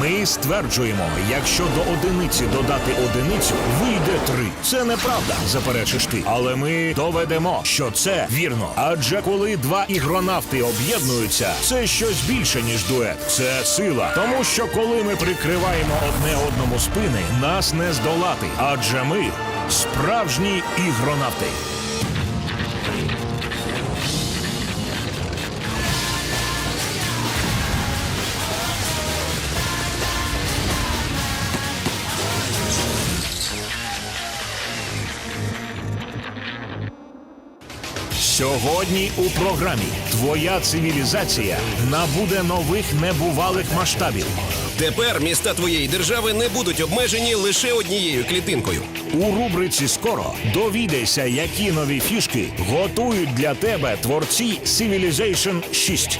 Ми стверджуємо, якщо до одиниці додати одиницю, вийде три. Це неправда, заперечиш ти. Але ми доведемо, що це вірно. Адже коли два ігронавти об'єднуються, це щось більше, ніж дует. Це сила. Тому що коли ми прикриваємо одне одному спини, нас не здолати. Адже ми справжні ігронавти. Сьогодні у програмі Твоя цивілізація набуде нових небувалих масштабів. Тепер міста твоєї держави не будуть обмежені лише однією клітинкою. У рубриці Скоро довідайся, які нові фішки готують для тебе творці Civilization 6.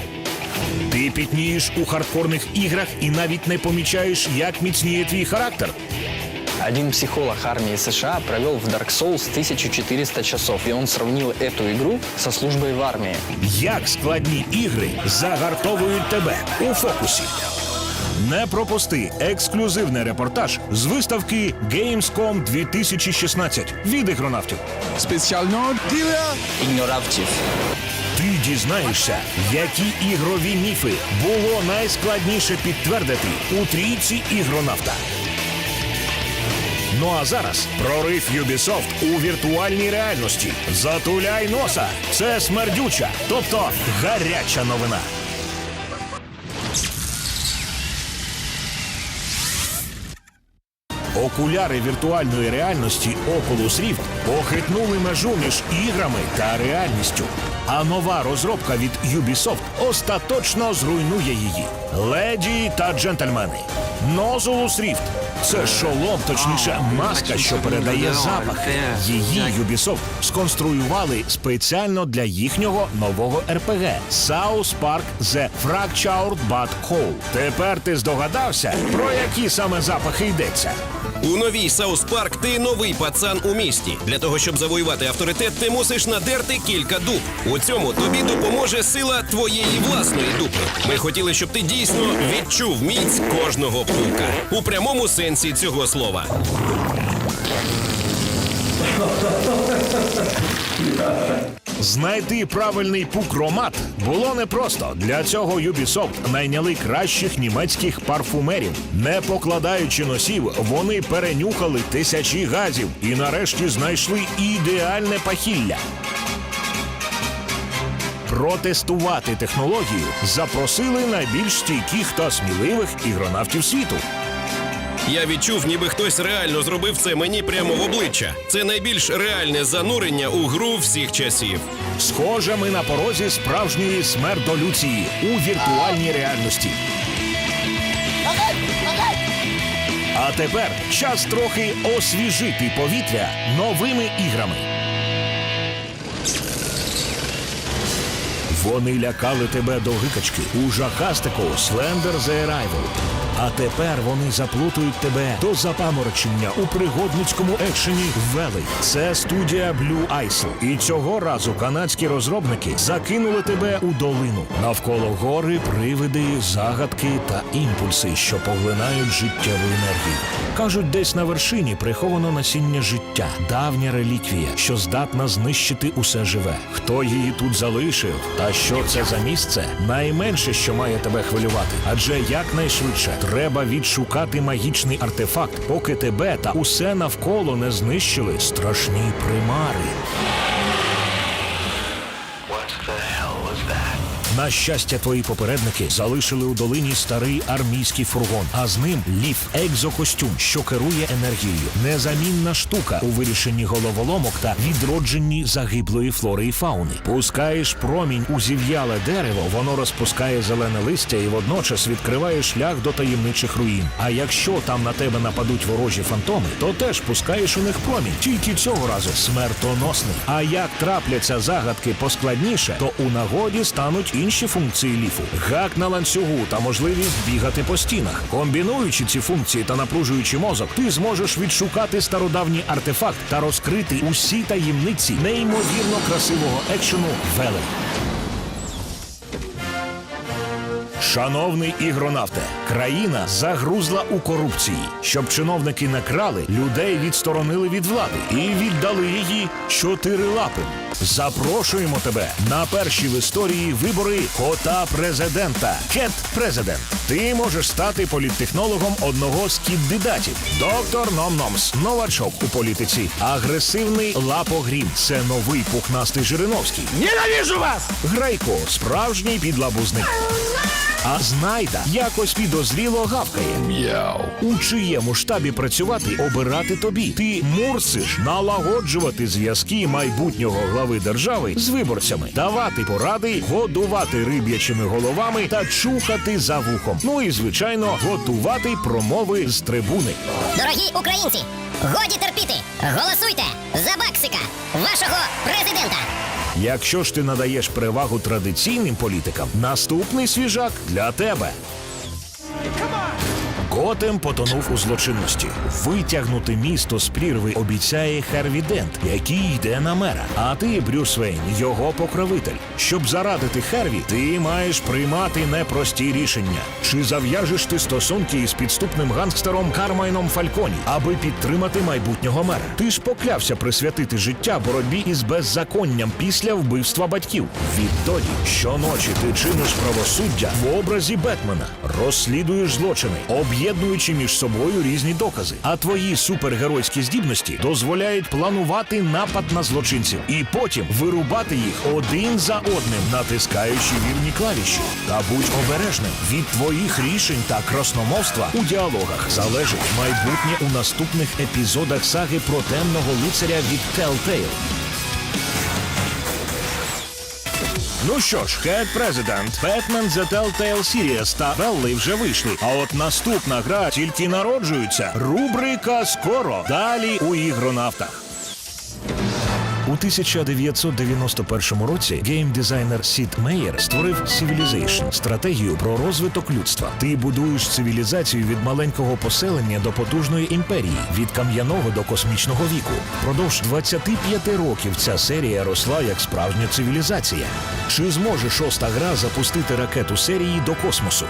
Ти пітнієш у хардкорних іграх і навіть не помічаєш, як міцніє твій характер. Один психолог армии США провел в Dark Souls 1400 часов, и он сравнил эту игру со службой в армии. Як складні ігри загартовують тебе у фокусі. Не пропусти ексклюзивний репортаж з виставки Gamescom 2016 від ігронавтів. Spécialement dealer Игноравтив. Ти дізнаєшся, які ігрові міфи було найскладніше підтвердити у трійці ігронавта. Ну а зараз прорив Ubisoft у віртуальній реальності. Затуляй носа. Це смердюча, тобто гаряча новина. Окуляри віртуальної реальності Oculus Rift похитнули межу між іграми та реальністю. А нова розробка від Ubisoft остаточно зруйнує її. Леді та джентльмени. Nozulus Rift – це шолом, точніше, маска, що передає запах. Її Ubisoft сконструювали спеціально для їхнього нового РПГ South Park The Fractured But Whole. Тепер ти здогадався, про які саме запахи йдеться. У новій Саус Парк ти новий пацан у місті. Для того, щоб завоювати авторитет, ти мусиш надерти кілька дуб. У цьому тобі допоможе сила твоєї власної дупи. Ми хотіли, щоб ти дійсно відчув міць кожного пука у прямому сенсі цього слова. Знайти правильний пукромат було непросто. Для цього Ubisoft найняли кращих німецьких парфумерів. Не покладаючи носів, вони перенюхали тисячі газів і нарешті знайшли ідеальне пахілля. Протестувати технологію запросили найбільш стійких та сміливих ігронавтів світу. Я відчув, ніби хтось реально зробив це мені прямо в обличчя. Це найбільш реальне занурення у гру всіх часів. Схоже, ми на порозі справжньої смертолюції у віртуальній реальності. А тепер час трохи освіжити повітря новими іграми. Вони лякали тебе до гикачки у жахастику Slender The Arrival. А тепер вони заплутують тебе до запаморочення у пригодницькому екшені Велий. Це студія Blue Isle. І цього разу канадські розробники закинули тебе у долину. Навколо гори, привиди, загадки та імпульси, що поглинають життєву енергію. Кажуть, десь на вершині приховано насіння життя, давня реліквія, що здатна знищити усе живе. Хто її тут залишив, та що це за місце? Найменше, що має тебе хвилювати, адже якнайшвидше треба відшукати магічний артефакт, поки тебе та усе навколо не знищили страшні примари. На щастя, твої попередники залишили у долині старий армійський фургон, а з ним ліф екзокостюм, що керує енергією. Незамінна штука у вирішенні головоломок та відродженні загиблої флори і фауни. Пускаєш промінь у зів'яле дерево, воно розпускає зелене листя і водночас відкриває шлях до таємничих руїн. А якщо там на тебе нападуть ворожі фантоми, то теж пускаєш у них промінь. Тільки цього разу смертоносний. А як трапляться загадки поскладніше, то у нагоді стануть інші функції ліфу: гак на ланцюгу та можливість бігати по стінах. Комбінуючи ці функції та напружуючи мозок, ти зможеш відшукати стародавній артефакт та розкрити усі таємниці неймовірно красивого екшену Велей. Шановний ігронавте, країна загрузла у корупції. Щоб чиновники не крали, людей відсторонили від влади і віддали її чотирилапим. Запрошуємо тебе на перші в історії вибори кота президента. Кет президент. Ти можеш стати політтехнологом одного з кандидатів. Доктор Номномс, новачок у політиці. Агресивний лапогрім. Це новий пухнастий Жириновський. Ненавижу вас! Грайко, справжній підлабузник. А знайда якось підозріло гавкає. Мяу. У чиєму штабі працювати обирати тобі. Ти мурсиш налагоджувати зв'язки майбутнього глави держави з виборцями, давати поради, годувати риб'ячими головами та чухати за вухом. Ну і звичайно, готувати промови з трибуни. Дорогі українці, годі терпіти! Голосуйте за Баксика, вашого президента! Якщо ж ти надаєш перевагу традиційним політикам, наступний свіжак для тебе. Готем потонув у злочинності. Витягнути місто з прірви обіцяє Харві Дент, який йде на мера. А ти, Брюс Вейн, його покровитель. Щоб зарадити Харві, ти маєш приймати непрості рішення. Чи зав'яжеш ти стосунки із підступним гангстером Кармайном Фальконі, аби підтримати майбутнього мера? Ти ж поклявся присвятити життя боротьбі із беззаконням після вбивства батьків. Відтоді щоночі ти чиниш правосуддя в образі Бетмена, розслідуєш злочини, об'єднуючи між собою різні докази. А твої супергеройські здібності дозволяють планувати напад на злочинців і потім вирубати їх один за одним, натискаючи вірні клавіші. Та будь обережним від твоїх рішень та красномовства у діалогах залежить майбутнє у наступних епізодах саги про темного лицаря від Telltale. Ну що ж, Head President, Batman The Telltale Series та Велли вже вийшли. А от наступна гра тільки народжується. Рубрика скоро. Далі у ігронавтах. У 1991 році геймдизайнер Сід Мейєр створив Civilization – стратегію про розвиток людства. Ти будуєш цивілізацію від маленького поселення до потужної імперії, від кам'яного до космічного віку. Продовж 25 років ця серія росла як справжня цивілізація. Чи зможе шоста гра запустити ракету серії до космосу?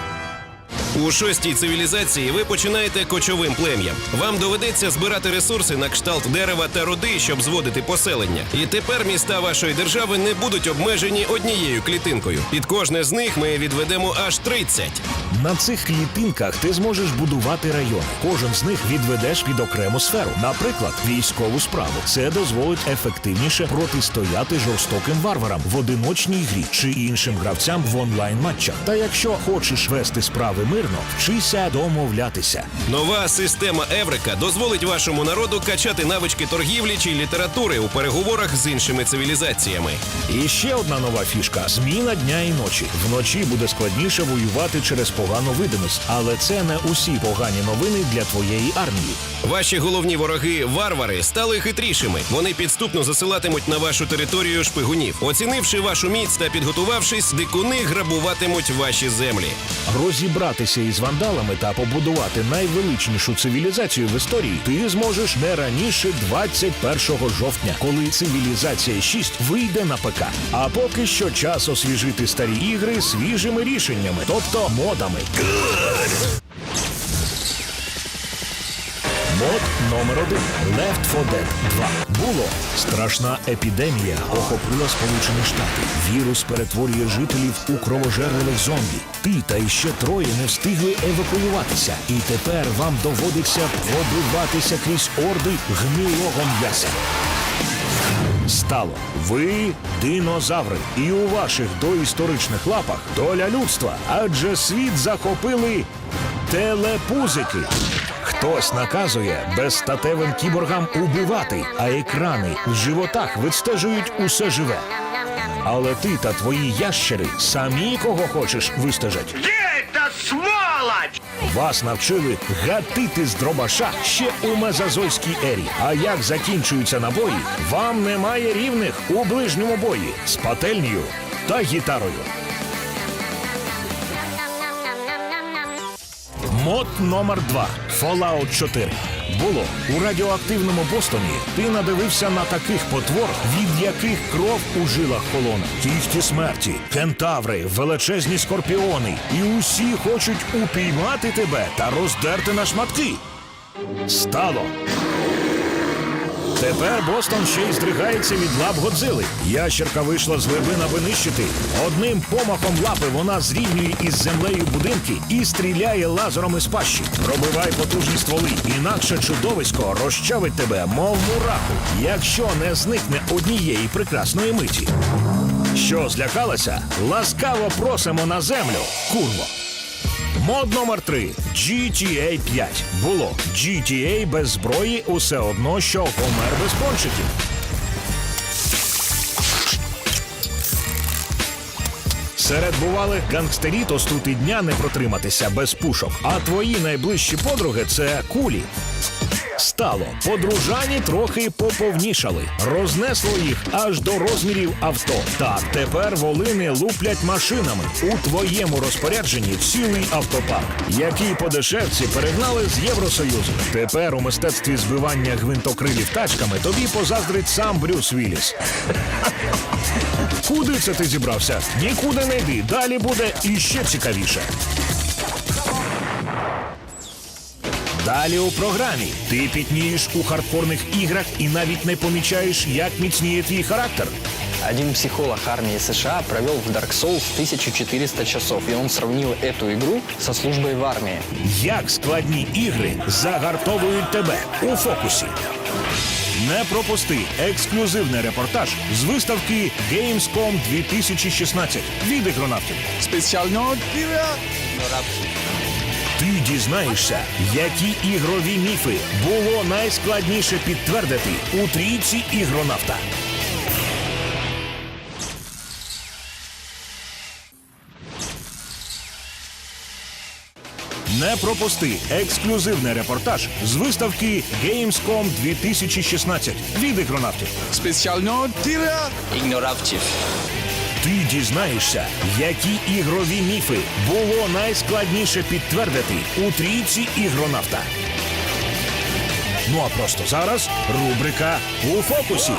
У шостій цивілізації ви починаєте кочовим плем'ям. Вам доведеться збирати ресурси на кшталт дерева та руди, щоб зводити поселення. І тепер міста вашої держави не будуть обмежені однією клітинкою. Під кожне з них ми відведемо аж 30. На цих клітинках ти зможеш будувати райони. Кожен з них відведеш під окрему сферу, наприклад, військову справу. Це дозволить ефективніше протистояти жорстоким варварам в одиночній грі чи іншим гравцям в онлайн матчах. Та якщо хочеш вести справи мирно, вчися домовлятися. Нова система Еврика дозволить вашому народу качати навички торгівлі чи літератури у переговорах з іншими цивілізаціями. І ще одна нова фішка: зміна дня і ночі. Вночі буде складніше воювати через погану видимість, але це не усі погані новини для твоєї армії. Ваші головні вороги, варвари, стали хитрішими. Вони підступно засилатимуть на вашу територію шпигунів. Оцінивши вашу міць та підготувавшись, дикуни грабуватимуть ваші землі. Розібратися із вандалами та побудувати найвеличнішу цивілізацію в історії ти зможеш не раніше 21 жовтня, коли цивілізація 6 вийде на ПК. А поки що час освіжити старі ігри свіжими рішеннями, тобто модами. Мод номер один Left 4 Dead 2. Було страшна епідемія охопила Сполучені Штати. Вірус перетворює жителів у кровожерливих зомбі. Ти та іще троє не встигли евакуюватися, і тепер вам доводиться пробиватися крізь орди гнилого м'яса. Стало. Ви динозаври, і у ваших доісторичних лапах доля людства, адже світ захопили телепузики. Хтось наказує безстатевим кіборгам убивати, а екрани в животах відстежують усе живе. Але ти та твої ящери самі кого хочеш вистежать. Вас навчили гатити з дробаша ще у мезозойській ері. А як закінчуються набої, вам немає рівних у ближньому бої з пательнею та гітарою. Мод номер 2 Fallout 4. Було у радіоактивному Бостоні. Ти надивився на таких потвор, від яких кров у жилах холоне. Кіхті смерті, кентаври, величезні скорпіони. І усі хочуть упіймати тебе та роздерти на шматки. Стало. Тепер Бостон ще й здригається від лап Годзили. Ящерка вийшла з глибин, аби нищити. Одним помахом лапи вона зрівнює із землею будинки і стріляє лазером із пащі. Пробивай потужні стволи, інакше чудовисько розчавить тебе, мов мураху, якщо не зникне однієї прекрасної миті. Що злякалася? Ласкаво просимо на землю, курво. Мод номер 3 GTA 5. Було GTA без зброї усе одно, що Гомер без пончиків. Серед бувалих гангстерітос тут і дня не протриматися без пушок. А твої найближчі подруги це кулі. Стало. Подружані трохи поповнішали. Рознесло їх аж до розмірів авто. Так, тепер волини луплять машинами. У твоєму розпорядженні цілий автопарк, який по дешевці перегнали з Євросоюзу. Тепер у мистецтві збивання гвинтокрилів тачками тобі позаздрить сам Брюс Вілліс. Куди це ти зібрався? Нікуди не йди. Далі буде іще цікавіше. Далі у програмі ти пітнієш у хардкорних іграх і навіть не помічаєш, як міцніє твій характер. Один психолог армии США провел в Dark Souls 1400 часов, и он сравнил эту игру со службой в армии. Як складні ігри загартовують тебе у фокусі. Не пропусти ексклюзивний репортаж з виставки Gamescom 2016 від ігронавтів. Divya. Ти дізнаєшся, які ігрові міфи було найскладніше підтвердити у трійці ігронавта. Не пропусти ексклюзивний репортаж з виставки Gamescom 2016 від ігронавтів. Spécialement Divya. Игноравтив. Ти дізнаєшся, які ігрові міфи було найскладніше підтвердити у трійці ігронавта. Ну а просто зараз рубрика у фокусі.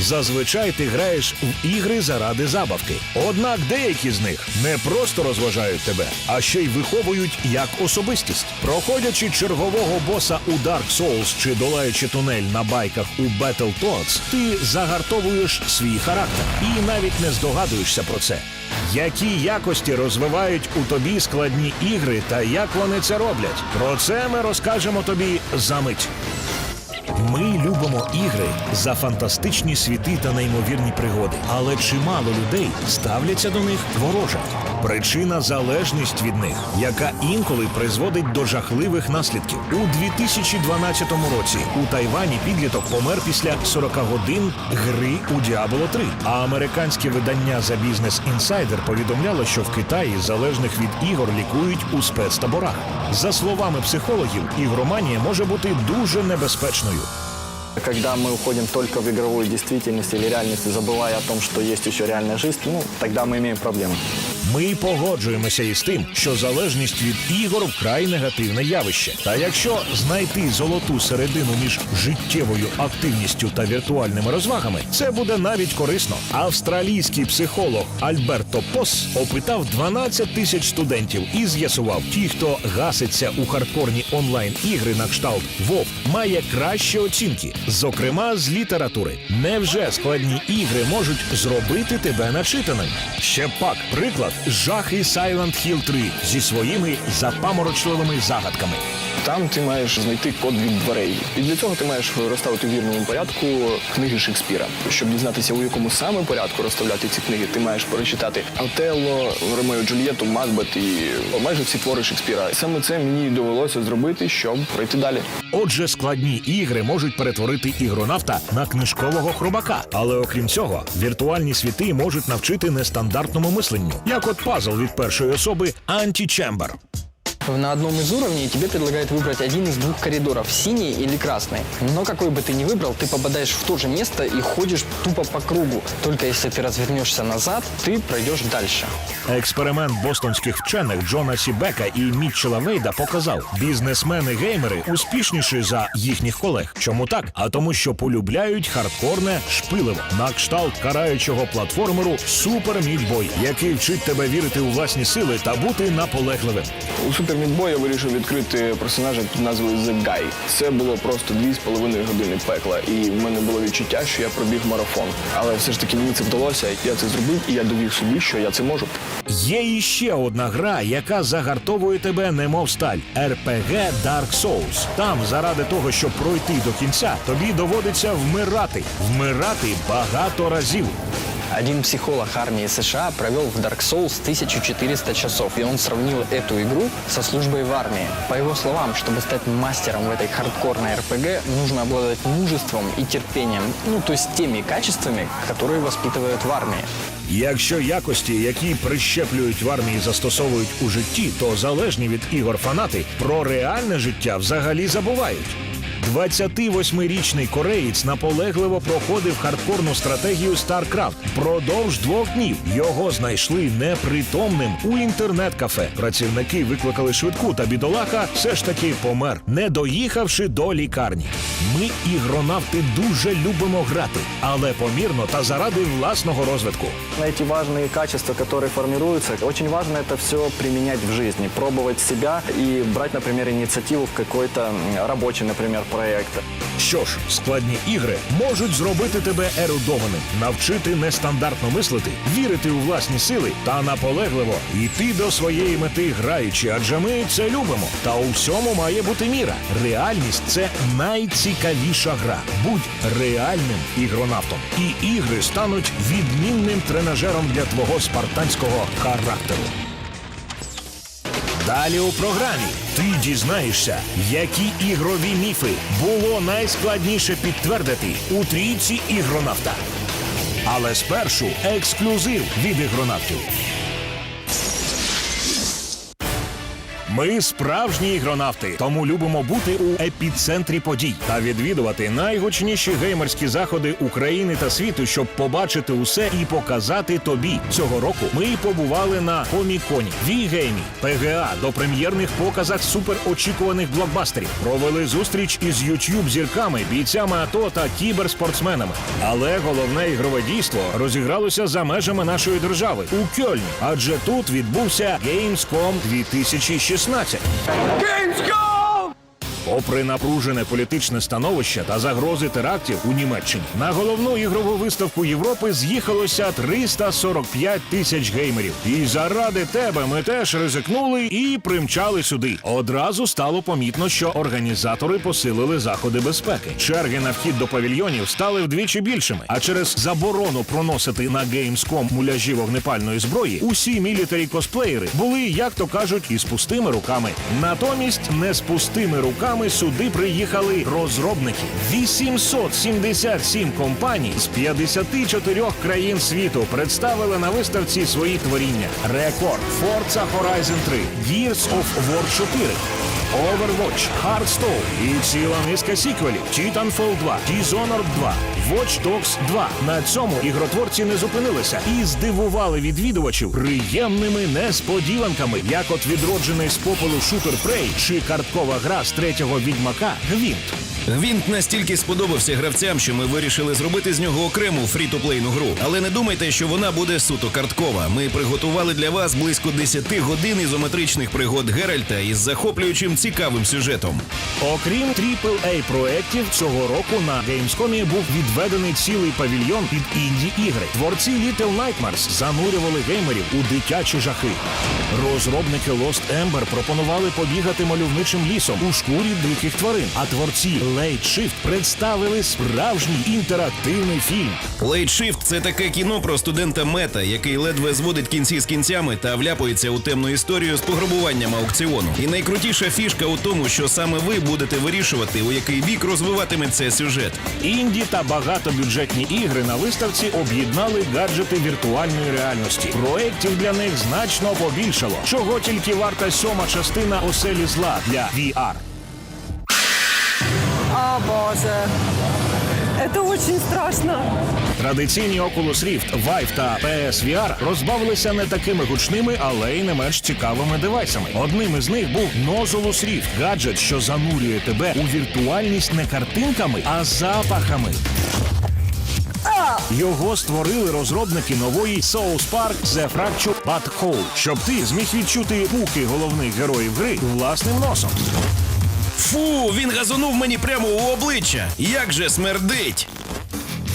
Зазвичай ти граєш в ігри заради забавки. Однак деякі з них не просто розважають тебе, а ще й виховують як особистість. Проходячи чергового боса у Dark Souls чи долаючи тунель на байках у Battletoads, ти загартовуєш свій характер і навіть не здогадуєшся про це. Які якості розвивають у тобі складні ігри та як вони це роблять? Про це ми розкажемо тобі за мить. Ми любимо ігри за фантастичні світи та неймовірні пригоди, але чимало людей ставляться до них вороже. Причина залежність від них, яка інколи призводить до жахливих наслідків. У 2012 році у Тайвані підліток помер після 40 годин гри у Діаболо 3. А американське видання за бізнес інсайдер повідомляло, що в Китаї залежних від ігор лікують у спецтаборах. За словами психологів, ігроманія може бути дуже небезпечною Когда мы уходим только в игровую действительность или реальность, забывая о том, что есть еще реальная жизнь, ну, тогда мы имеем проблемы. Ми погоджуємося із тим, що залежність від ігор вкрай негативне явище. Та якщо знайти золоту середину між життєвою активністю та віртуальними розвагами, це буде навіть корисно. Австралійський психолог Альберто Пос опитав 12 тисяч студентів і з'ясував, ті, хто гаситься у хардкорні онлайн ігри на кшталт WoW, має кращі оцінки, зокрема з літератури. Невже складні ігри можуть зробити тебе начитаним? Ще пак, приклад жахи Silent Hill 3 зі своїми запаморочливими загадками. Там ти маєш знайти код від дверей. І для цього ти маєш розставити в вірному порядку книги Шекспіра. Щоб дізнатися, у якому саме порядку розставляти ці книги, ти маєш перечитати Отелло, Ромео Джульєту, Макбет і майже всі твори Шекспіра. Саме це мені довелося зробити, щоб пройти далі. Отже, складні ігри можуть перетворити ігронавта на книжкового хробака. Але окрім цього, віртуальні світи можуть навчити нестандартному мисленню, як от пазл від першої особи Антічембер на одном из уровней тебе предлагают выбрать один из двух коридоров, синий или красный. Но какой бы ты ни выбрал, ты попадаешь в то же место и ходишь тупо по кругу. Только если ты развернешься назад, ты пройдешь дальше. Експеримент бостонських вчених Джона Сібека і Мітчела Вейда показав, бізнесмени-геймери успішніші за їхніх колег. Чому так? А тому, що полюбляють хардкорне шпиливо на кшталт караючого платформеру Супер Мідбой, який вчить тебе вірити у власні сили та бути наполегливим. У Супер Мідбой я вирішив відкрити персонажа під назвою The Guy. Це було просто дві з половиною години пекла, і в мене було відчуття, що я пробіг марафон. Але все ж таки мені це вдалося. Я це зробив, і я довів собі, що я це можу. Є іще одна гра, яка загартовує тебе немов сталь RPG Dark Souls. Там, заради того, щоб пройти до кінця, тобі доводиться вмирати, вмирати багато разів. Один психолог армии США провел в Dark Souls 1400 часов, и он сравнил эту игру со службой в армии. По его словам, чтобы стать мастером в этой хардкорной РПГ, нужно обладать мужеством и терпением, ну то есть теми качествами, которые воспитывают в армии. Якщо якості, які прищеплюють в армії, застосовують у житті, то залежні від ігор фанати про реальне життя взагалі забувають. 28-річний кореєць наполегливо проходив хардкорну стратегію StarCraft. Продовж двох днів його знайшли непритомним у інтернет-кафе. Працівники викликали швидку, та бідолаха все ж таки помер, не доїхавши до лікарні. Ми, ігронавти, дуже любимо грати, але помірно та заради власного розвитку. Эти важные качества, которые формируются, очень важно это все применять в жизни, пробовать себя и брать, например, инициативу в какой-то м, рабочий, например, проект. Що ж, складні ігри можуть зробити тебе ерудованим, навчити нестандартно мислити, вірити у власні сили та наполегливо йти до своєї мети граючи, адже ми це любимо. Та у всьому має бути міра. Реальність це найцікавіша гра. Будь реальним ігронавтом, і ігри стануть відмінним тренажером для твого спартанського характеру. Далі у програмі ти дізнаєшся, які ігрові міфи було найскладніше підтвердити у трійці ігронавта. Але спершу ексклюзив від ігронавтів. Ми справжні ігронавти, тому любимо бути у епіцентрі подій та відвідувати найгучніші геймерські заходи України та світу, щоб побачити усе і показати тобі. Цього року ми побували на Коміконі, Вігеймі, ПГА до прем'єрних показах суперочікуваних блокбастерів. Провели зустріч із youtube зірками, бійцями АТО та кіберспортсменами. Але головне ігрове дійство розігралося за межами нашої держави у Кьольні, адже тут відбувся Gamescom 2016. znacie. Pięć gol! Попри напружене політичне становище та загрози терактів у Німеччині, на головну ігрову виставку Європи з'їхалося 345 тисяч геймерів. І заради тебе ми теж ризикнули і примчали сюди. Одразу стало помітно, що організатори посилили заходи безпеки. Черги на вхід до павільйонів стали вдвічі більшими. А через заборону проносити на Gamescom муляжі вогнепальної зброї, усі мілітарі косплеєри були, як то кажуть, із пустими руками. Натомість не з пустими руками сюди приїхали розробники. 877 компаній з 54 країн світу представили на виставці свої творіння: Рекорд, Forza Horizon 3, Gears of War 4. Overwatch, Hearthstone і ціла низка сіквелів Titanfall 2, Dishonored 2, Watch Dogs 2. На цьому ігротворці не зупинилися і здивували відвідувачів приємними несподіванками, як от відроджений з попелу шутер Prey чи карткова гра з третього відьмака Гвінт. Гвінт настільки сподобався гравцям, що ми вирішили зробити з нього окрему фрі-то-плейну гру. Але не думайте, що вона буде суто карткова. Ми приготували для вас близько 10 годин ізометричних пригод Геральта із захоплюючим цікавим сюжетом. Окрім aaa проєктів, цього року на Gamescom був відведений цілий павільйон під інді ігри. Творці Little Nightmares занурювали геймерів у дитячі жахи. Розробники Lost Ember пропонували побігати мальовничим лісом у шкурі диких тварин. А творці Late Shift представили справжній інтерактивний фільм. Late Shift – це таке кіно про студента мета, який ледве зводить кінці з кінцями та вляпується у темну історію з пограбуванням аукціону. І найкрутіша фішка у тому, що саме ви будете вирішувати, у який бік розвиватиметься сюжет. Інді та багатобюджетні ігри на виставці об'єднали гаджети віртуальної реальності. Проєктів для них значно побільшало, чого тільки варта сьома частина оселі зла для VR. Боже. Это очень страшно. Традиційні Oculus Rift, Vive та PSVR розбавилися не такими гучними, але й не менш цікавими девайсами. Одним із них був Nozulus Rift – гаджет, що занурює тебе у віртуальність не картинками, а запахами. Його створили розробники нової Souls Park The Fracture Butthole, щоб ти зміг відчути пуки головних героїв гри власним носом. Фу, він газонув мені прямо у обличчя. Як же смердить!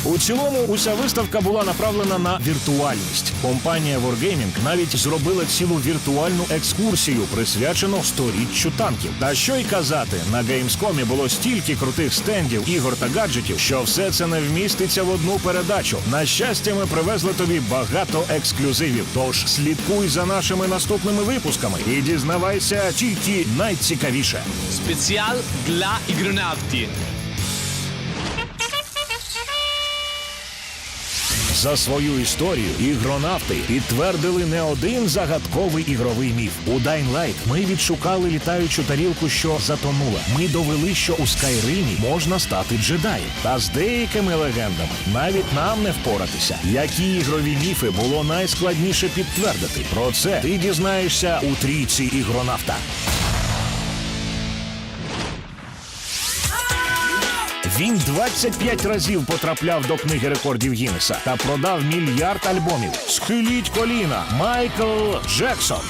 У цілому, уся виставка була направлена на віртуальність. Компанія Wargaming навіть зробила цілу віртуальну екскурсію, присвячену сторіччю танків. Та що й казати, на Gamescom було стільки крутих стендів, ігор та гаджетів, що все це не вміститься в одну передачу. На щастя, ми привезли тобі багато ексклюзивів. Тож слідкуй за нашими наступними випусками і дізнавайся тільки найцікавіше. Спеціал для ігронавтів. За свою історію ігронавти підтвердили не один загадковий ігровий міф. У Dying Light ми відшукали літаючу тарілку, що затонула. Ми довели, що у Скайримі можна стати джедаєм. Та з деякими легендами навіть нам не впоратися. Які ігрові міфи було найскладніше підтвердити? Про це ти дізнаєшся у трійці ігронавта. Він 25 разів потрапляв до книги рекордів Гіннеса та продав мільярд альбомів. Схиліть коліна, Майкл Джексон.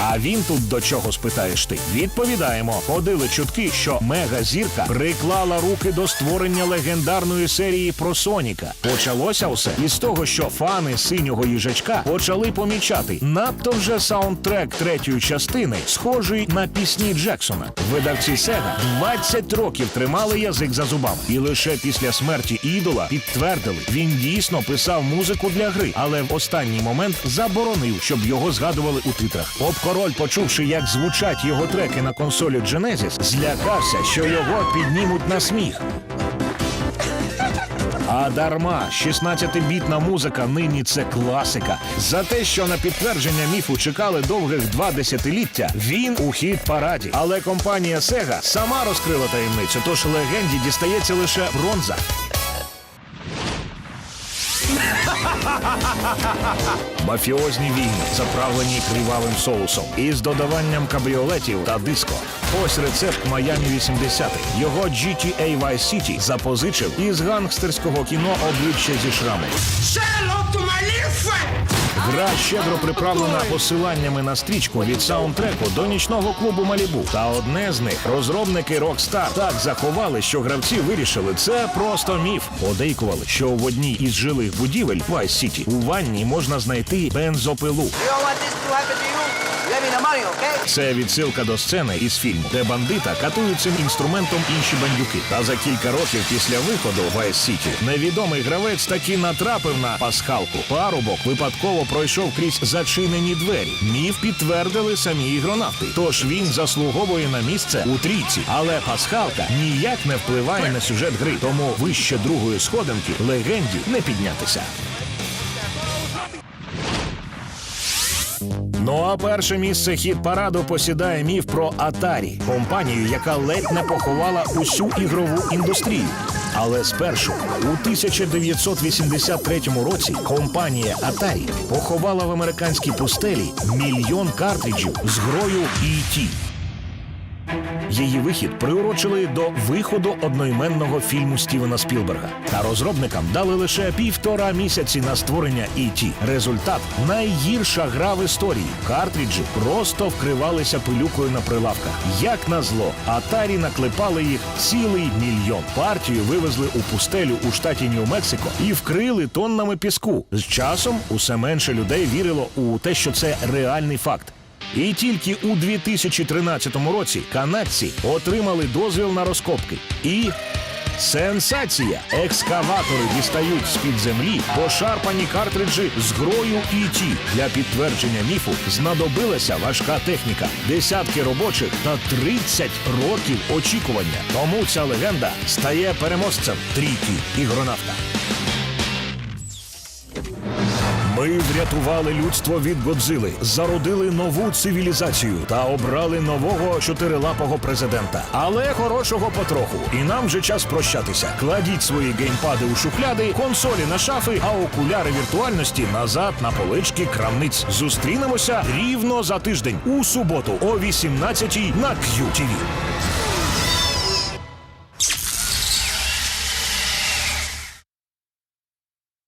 А він тут до чого спитаєш ти? Відповідаємо. Ходили чутки, що мега-зірка приклала руки до створення легендарної серії про Соніка. Почалося все із того, що фани синього їжачка почали помічати надто вже саундтрек третьої частини, схожий на пісні Джексона. Видавці Sega 20 років тримали язик за зубами, і лише після смерті ідола підтвердили, він дійсно писав музику для гри, але в останній момент заборонив, щоб його згадували у титрах. Поп-король, почувши, як звучать його треки на консолі Genesis, злякався, що його піднімуть на сміх. А дарма 16-бітна музика нині це класика. За те, що на підтвердження міфу чекали довгих два десятиліття, він у хіт параді. Але компанія Sega сама розкрила таємницю, тож легенді дістається лише бронза. Мафіозні війни, заправлені кривавим соусом із додаванням кабріолетів та диско. Ось рецепт Майами 80 Його GTA Vice City запозичив із гангстерського кіно обличчя зі шрамом. Гра щедро приправлена посиланнями на стрічку від саундтреку до нічного клубу Малібу. Та одне з них розробники Rockstar так заховали, що гравці вирішили, це просто міф. Подейкували, що в одній із жилих будівель Vice City у ванні можна знайти бензопилу. Це відсилка до сцени із фільму, де бандита катують цим інструментом інші бандюки. Та за кілька років після виходу Vice City невідомий гравець таки натрапив на пасхалку. Парубок випадково пройшов крізь зачинені двері. Міф підтвердили самі ігронавти. Тож він заслуговує на місце у трійці. Але пасхалка ніяк не впливає на сюжет гри. Тому вище другої сходинки легенді не піднятися. Ну а перше місце хіт параду посідає міф про Atari, компанію, яка ледь не поховала усю ігрову індустрію. Але спершу, у 1983 році, компанія Atari поховала в американській пустелі мільйон картриджів з грою E.T. Її вихід приурочили до виходу одноіменного фільму Стівена Спілберга. Та розробникам дали лише півтора місяці на створення E.T. Результат найгірша гра в історії. Картриджі просто вкривалися пилюкою на прилавках. Як назло, Atari наклепали їх цілий мільйон. Партію вивезли у пустелю у штаті Нью-Мексико і вкрили тоннами піску. З часом усе менше людей вірило у те, що це реальний факт. І тільки у 2013 році канадці отримали дозвіл на розкопки. І сенсація! Екскаватори дістають з-під землі пошарпані картриджі з грою ІТ. Для підтвердження міфу знадобилася важка техніка, десятки робочих та 30 років очікування. Тому ця легенда стає переможцем трійки ігронавта. Ми врятували людство від Годзили, зародили нову цивілізацію та обрали нового чотирилапого президента. Але хорошого потроху. І нам вже час прощатися. Кладіть свої геймпади у шухляди, консолі на шафи, а окуляри віртуальності назад на полички крамниць. Зустрінемося рівно за тиждень у суботу о 18 на QTV.